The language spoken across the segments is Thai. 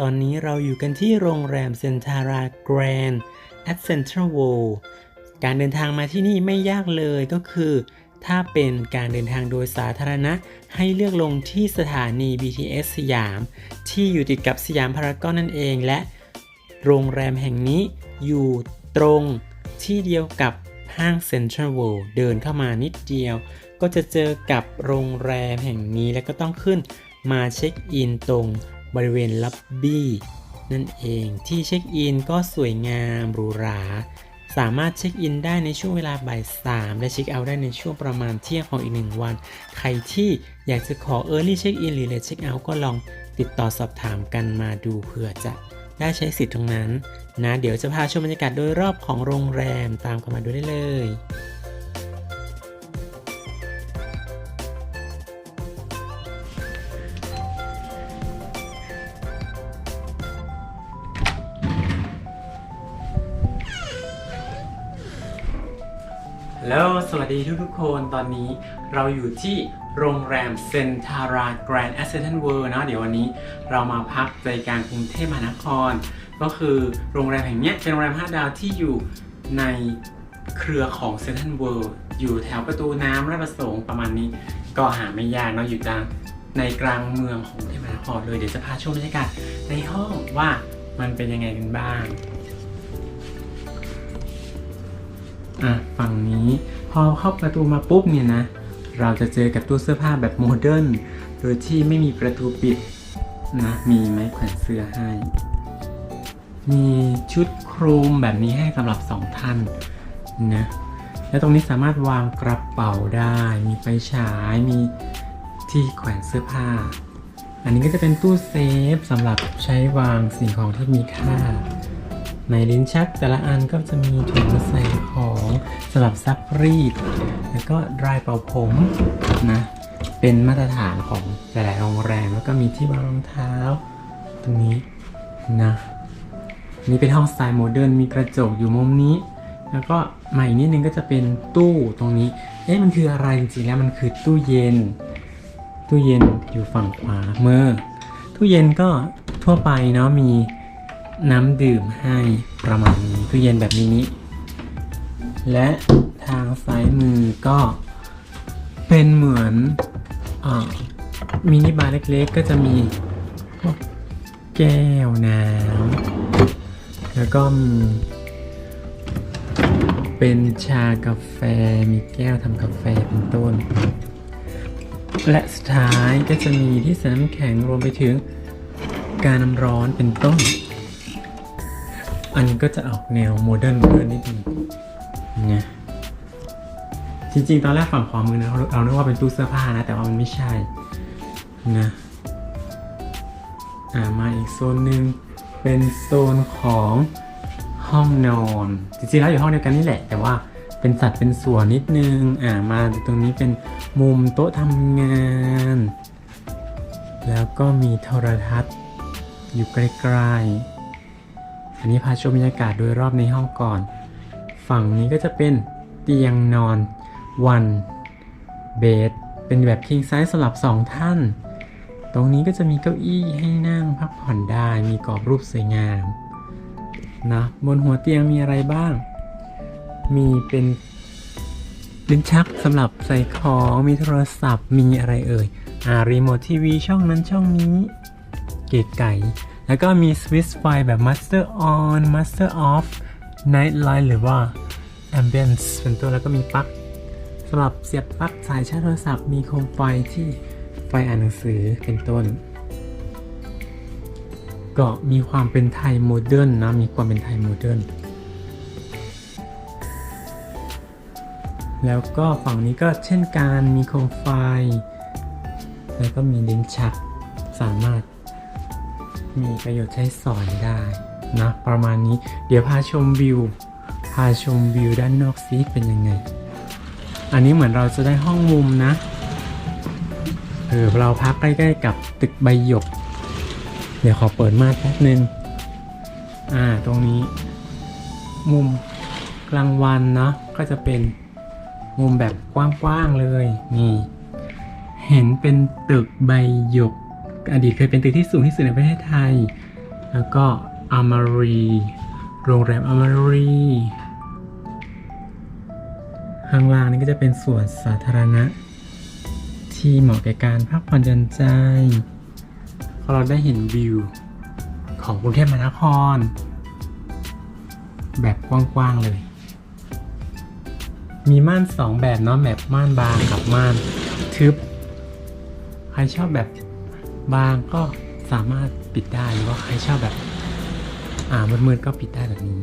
ตอนนี้เราอยู่กันที่โรงแรมเซนทาราแกรนด์แอตเซนทรัลโวการเดินทางมาที่นี่ไม่ยากเลยก็คือ ถ้าเป็นการเดินทางโดยสาธารณะ ให้เลือกลงที่สถานี BTS สยาม ที่อยู่ติดกับสยามพารากอนนั่นเองและ โรงแรมแห่งนี้อยู่ตรงที่เดียวกับห้างเซ็นทรัลเวิลด์เดินเข้ามานิดเดียว ก็จะเจอกับโรงแรมแห่งนี้แล้วก็ต้องขึ้นมาเช็คอินตรง บริเวณล็อบบี้นั่นเองที่เช็คอินก็สวยงามหรูหรา สามารถเช็คอินได้ในช่วงเวลาบ่าย3และเช็คเอาท์ได้ในช่วงประมาณเที่ยงของอีกหนึ่งวัน ใครที่อยากจะขอ Early Check In หรือ Late Check Out ก็ลองติดต่อสอบถามกันมาดูเผื่อจะได้ใช้สิทธิ์ตรงนั้นนะเดี๋ยวจะพาชมบรรยากาศโดยรอบของโรงแรมตามกันมาดูได้เลย แล้วสวัสดีทุกทุกๆคนตอนนี้เราอยู่ที่โรงแรมเซนทาราแกรนด์แอสเซนต์เวิร์นะเดี๋ยววันนี้เรามาพักใจกลางกรุงเทพมหานคร ก็คือโรงแรมแห่งนี้เป็นโรงแรม 5 ดาวที่อยู่ในเครือของเซนทรัลเวิลด์อยู่แถวประตูน้ำราชประสงค์ประมาณนี้ ก็หาไม่ยากเนาะอยู่กลางในกลางเมืองของกรุงเทพมหานครเลยเดี๋ยวจะพาชมบรรยากาศในห้องว่ามันเป็นยังไงกันบ้าง อะฝั่งนี้พอเข้าประตูมาปุ๊บเนี่ยนะ เราจะเจอกับตู้เสื้อผ้าแบบโมเดิร์นโดยที่ไม่มีประตูปิดนะมีไม้แขวนเสื้อให้ มีชุดคลุมแบบนี้ให้สำหรับสองท่านนะและตรงนี้สามารถวางกระเป๋าได้ มีไฟฉายมีที่แขวนเสื้อผ้า อันนี้ก็จะเป็นตู้เซฟสำหรับใช้วางสิ่งของที่มีค่า ในลิ้นชักแต่ละอันก็จะมีถุงใส่ของสำหรับซักรีด แล้วก็ดรายเป่าผมนะเป็นมาตรฐานของหลายๆโรงแรมแล้วก็มีที่วางรองเท้า ตรงนี้นะนี่เป็นห้องสไตล์โมเดิร์นมีกระจกอยู่มุมนี้ แล้วก็มาอีกนิดนึงก็จะเป็นตู้ตรงนี้ เอ๊ะมันคืออะไรจริงๆแล้วมันคือตู้เย็น ตู้เย็นอยู่ฝั่งขวาเมื่อตู้เย็นก็ทั่วไปเนาะมี น้ำดื่มให้ประมาณนี้ตู้เย็นแบบนี้ และทางซ้ายมือก็เป็นเหมือนอมินิบาร์เล็กๆ ก็จะมีแก้วน้ำแล้วก็มีเป็นชากาแฟมีแก้วทำกาแฟเป็นต้น และสุดท้ายก็จะมีที่ใส่น้ำแข็งรวมไปถึงการน้ำร้อนเป็นต้น อันนี้ก็จะออกแนวโมเดิร์นโมเดิร์นนิดนึงนะจริงๆ ตอนแรกฝั่งขวามือนะเราเรานึกว่าเป็นตู้เสื้อผ้านะ แต่ว่ามันไม่ใช่นะอ่ามาอีกโซนหนึ่งเป็นโซนของห้องนอนจริงๆแล้วอยู่ห้องเดียวกันนี่แหละ แต่ว่าเป็นสัดเป็นส่วนนิดนึงอ่ามาตรงนี้เป็นมุมโต๊ะทำงาน แล้วก็มีโทรทัศน์อยู่ใกล้ๆ อันนี้พาชมบรรยากาศโดยรอบในห้องก่อน ฝั่งนี้ก็จะเป็นเตียงนอนวันเบดเป็นแบบ king size สำหรับ 2 ท่าน ตรงนี้ก็จะมีเก้าอี้ให้นั่งพักผ่อนได้ มีกรอบรูปสวยงามนะบนหัวเตียงมีอะไรบ้าง มีเป็นลิ้นชักสำหรับใส่ของ มีโทรศัพท์ มีอะไรเอ่ย อ่า รีโมททีวีช่องนั้นช่องนี้ เก๋ไก่ แล้วก็มีสวิตช์ไฟแบบ Master On Master Off Night Light หรือว่า Ambience เป็นต้นแล้วก็มีปลั๊กสำหรับเสียบปลั๊กสายชาร์จโทรศัพท์มีโคมไฟที่ไฟอ่านหนังสือเป็นต้น ก็มีความเป็นไทยโมเดิร์นนะ มีความเป็นไทยโมเดิร์นแล้วก็ฝั่งนี้ก็เช่นกันมีโคมไฟ แล้วก็มีลิ้นชักสามารถ มีประโยชน์ใช้สอนได้นะประมาณนี้เดี๋ยวพาชมวิว พาชมวิวด้านนอกซิเป็นยังไง อันนี้เหมือนเราจะได้ห้องมุมนะเออเราพักใกล้ๆกับตึกใบหยก เดี๋ยวขอเปิดม่านแป๊บนึงอ่าตรงนี้ มุมกลางวันเนาะก็จะเป็นมุมแบบกว้างๆเลยนี่ เห็นเป็นตึกใบหยก อดีตเคยเป็นตึกที่สูงที่สุดในประเทศไทย แล้วก็อามารีโรงแรมอามารีข้างล่างนี่ก็จะเป็นสวนสาธารณะ ที่เหมาะแก่การพักผ่อนหย่อนใจเพราะเราได้เห็นวิวของกรุงเทพมหานคร แบบกว้างๆเลย มีม่านสองแบบเนาะแบบม่านบางกับม่านทึบ ใครชอบแบบ บางก็สามารถปิดได้หรือว่าใครชอบแบบ อ่ามืดๆก็ปิดได้แบบนี้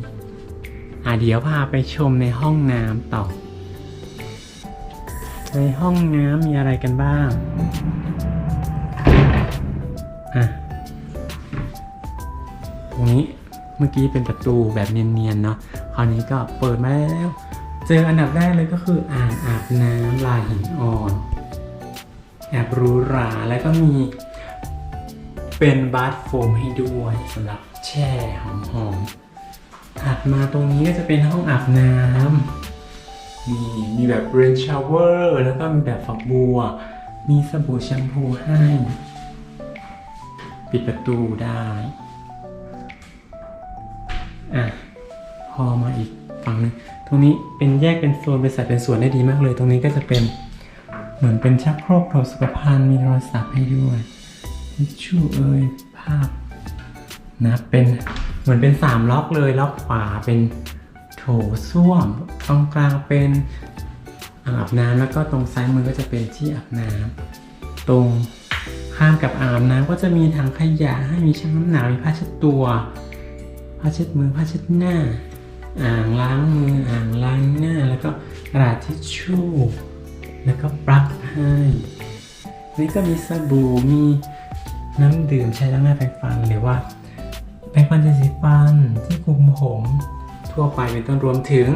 อ่าเดี๋ยวพาไปชมในห้องน้ำต่อ ในห้องน้ำมีอะไรกันบ้าง อะ ตรงนี้เมื่อกี้เป็นประตูแบบเนียนๆเนาะ คราวนี้ก็เปิดมาแล้ว เจออันดับแรกเลยก็คืออ่างอาบน้ำลายหินอ่อน แอบรูราแล้วก็มี เป็นบาร์โฟมให้ด้วยสำหรับแช่หอมๆถัดมาตรงนี้ก็จะเป็นห้องอาบน้ำนี่มีแบบเรนชาวเวอร์แล้วก็มีแบบฝักบัว มีสบู่แชมพูให้ ปิดประตูได้อะพอมาอีกฝั่งหนึงตรงนี้เป็นแยกเป็นโซนเป็นสัดเป็นส่วนได้ดีมากเลย ตรงนี้ก็จะเป็นเหมือนเป็นชักโครกโถสุขภัณฑ์มีโทรศัพท์ให้ด้วย ทิชชู่เอ่ยภาพนะเป็นเหมือนเป็นสามล็อกเลยล็อกขวาเป็นโถส้วมตรงกลางเป็นอ่างอาบน้ำแล้วก็ตรงซ้ายมือก็จะเป็นที่อาบน้ำตรงข้ามกับอ่างอาบน้ำก็จะมีถังขยะให้มีชั่งน้ำหนักมีผ้าเช็ดตัวผ้าเช็ดมือผ้าเช็ดหน้า อ่างล้างมืออ่างล้างหน้า แล้วก็กระดาษทิชชู่ แล้วก็ปลั๊กให้นี่ก็มีสบู่มี น้ำดื่มใช้ล้างหน้าแปรงฟันหรือว่าแปรงฟันยาสีฟันที่คลุมผมทั่วไปเป็นต้นรวมถึง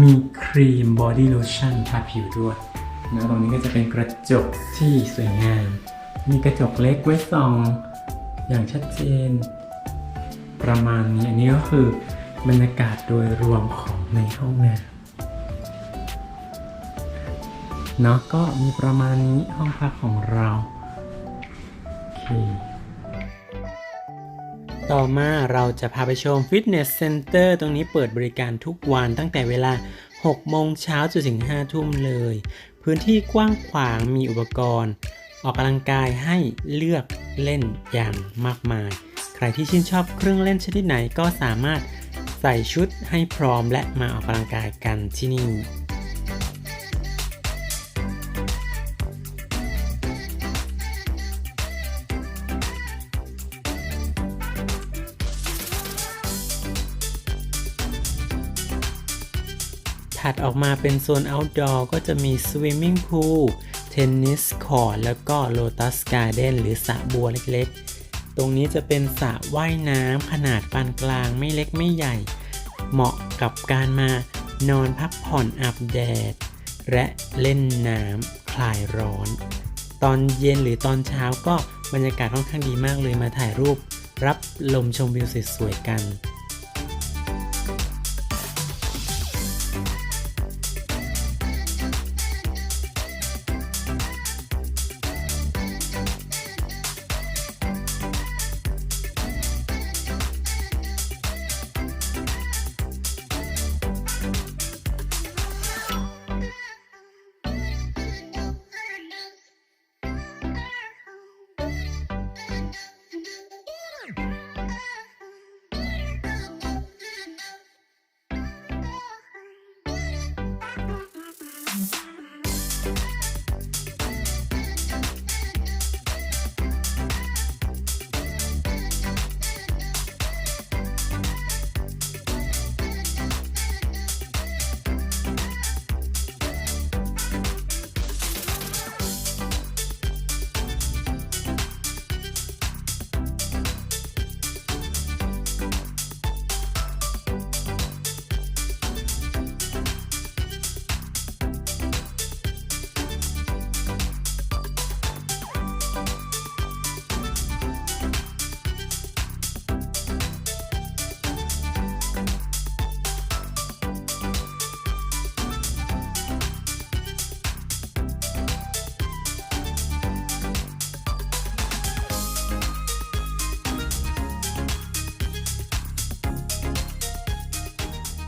มีครีมบอดี้โลชั่นทาผิวด้วยนะตรงนี้ก็จะเป็นกระจกที่สวยงาม มีกระจกเล็กไว้ส่องอย่างชัดเจน ประมาณนี้ อันนี้ก็คือบรรยากาศโดยรวมของในห้องน้ำเนาะก็มีประมาณนี้ห้องพักของเรา ต่อมาเราจะพาไปชมฟิตเนสเซ็นเตอร์ตรงนี้เปิดบริการทุกวันตั้งแต่เวลา 6 โมงเช้าจนถึง 5 ทุ่มเลย พื้นที่กว้างขวางมีอุปกรณ์ ออกกำลังกายให้เลือกเล่นอย่างมากมาย ใครที่ชื่นชอบเครื่องเล่นชนิดไหนก็สามารถใส่ชุดให้พร้อมและมาออกกำลังกายกันที่นี่ ถัดออกมาเป็นโซน outdoor ก็จะมี swimming pool เทนนิสคอร์แล้วก็ lotus garden หรือสระบัวเล็กๆ ตรงนี้จะเป็นสระว่ายน้ำขนาดปานกลางไม่เล็กไม่ใหญ่ เหมาะกับการมานอนพักผ่อนอาบแดด และเล่นน้ำคลายร้อน ตอนเย็นหรือตอนเช้าก็บรรยากาศค่อนข้างดีมากเลยมาถ่ายรูป รับลมชมวิวสวยๆกัน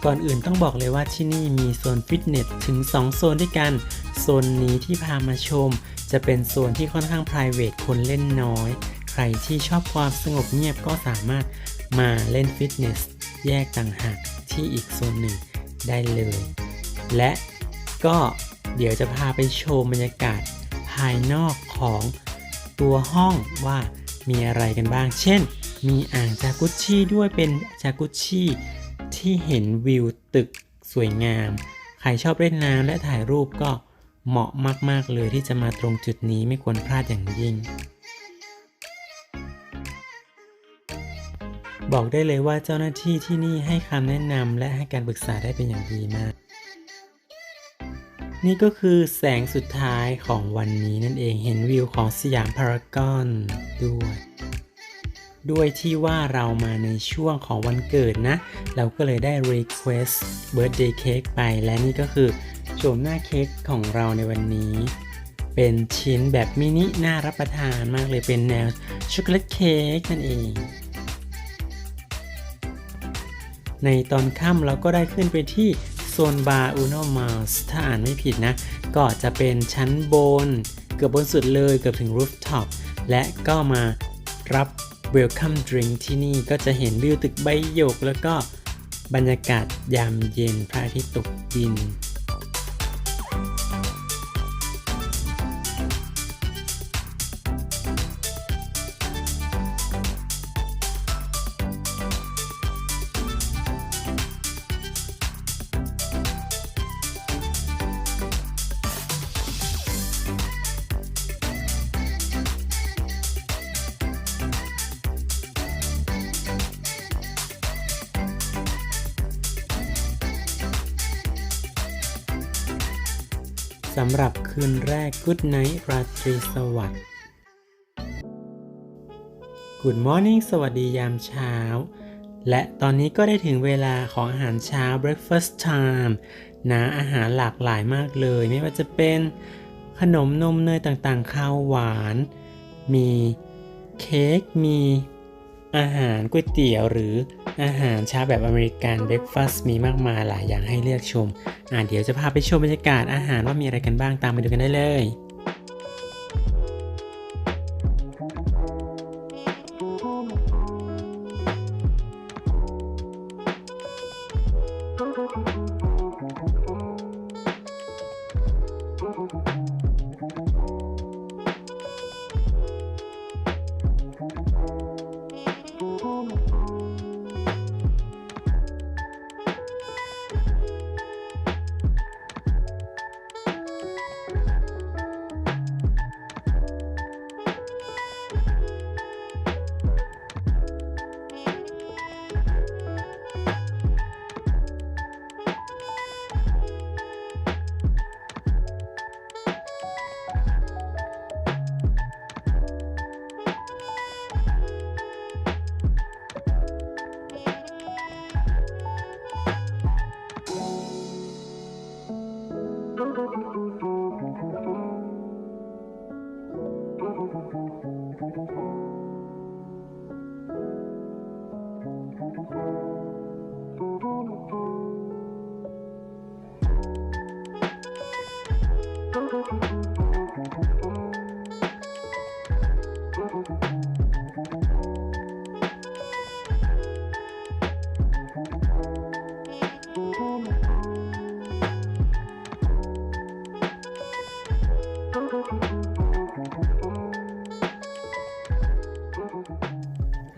ก่อนอื่นต้องบอกเลยว่าที่นี่มีโซนฟิตเนสถึง 2 โซนด้วยกัน โซนนี้ที่พามาชม จะเป็นโซนที่ค่อนข้าง p r i v a t คนเล่นน้อย ใครที่ชอบความสงบเงียบก็สามารถมาเล่นฟิตเนสแยกต่างหากที่อีกโซนหนึ่งได้เลย และก็เดี๋ยวจะพาไปชมบรรยากาศภายนอกของตัวห้องว่ามีอะไรกันบ้าง เช่น มีอ่างจากุชชี่ด้วยเป็นจากุชชี่ ที่เห็นวิวตึกสวยงาม ใครชอบเล่นน้ำและถ่ายรูปก็เหมาะมาก ๆ เลยที่จะมาตรงจุดนี้ไม่ควรพลาดอย่างยิ่ง บอกได้เลยว่าเจ้าหน้าที่ที่นี่ให้คำแนะนำและให้การปรึกษาได้เป็นอย่างดีมาก นี่ก็คือแสงสุดท้ายของวันนี้นั่นเองเห็นวิวของสยามพารากอนด้วย ด้วยที่ว่าเรามาในช่วงของวันเกิดนะ เราก็เลยได้ request birthday cake ไปและนี่ก็คือโฉมหน้าเค้กของเราในวันนี้ เป็นชิ้นแบบมินิน่ารับประทานมากเลยเป็นแนวช็อกโกแลตเค้กนั่นเอง ในตอนค่ำเราก็ได้ขึ้นไปที่โซนบาร์อูโนมาสถ้าอ่านไม่ผิดนะ ก็จะเป็นชั้นบน เกือบบนสุดเลยเกือบถึงรูฟท็อปและก็มารับ Welcome Drink ที่นี่ก็จะเห็นวิวตึกใบหยก แล้วก็บรรยากาศยามเย็นพระอาทิตย์ตกดิน สำหรับคืนแรก Good Night ราตรีสวัสดิ์ Good Morning สวัสดียามเช้า และตอนนี้ก็ได้ถึงเวลาของอาหารเช้า Breakfast Time นะอาหารหลากหลายมากเลย ไม่ว่าจะเป็นขนมนมเนยต่างๆ ข้าวหวาน มีเค้กมีอาหารก๋วยเตี๋ยวหรือ อาหารเช้าแบบอเมริกันเบรคฟาสต์มีมากมายหลายอย่างให้เลือกชม อ่าเดี๋ยวจะพาไปชมบรรยากาศอาหารว่ามีอะไรกันบ้างตามไปดูกันได้เลย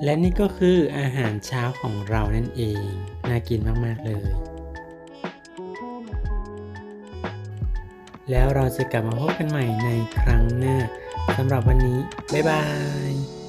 และนี่ก็คืออาหารเช้าของเรานั่นเอง น่ากินมาก ๆ เลย แล้วเราจะกลับมาพบกันใหม่ในครั้งหน้าสำหรับวันนี้ บ๊ายบาย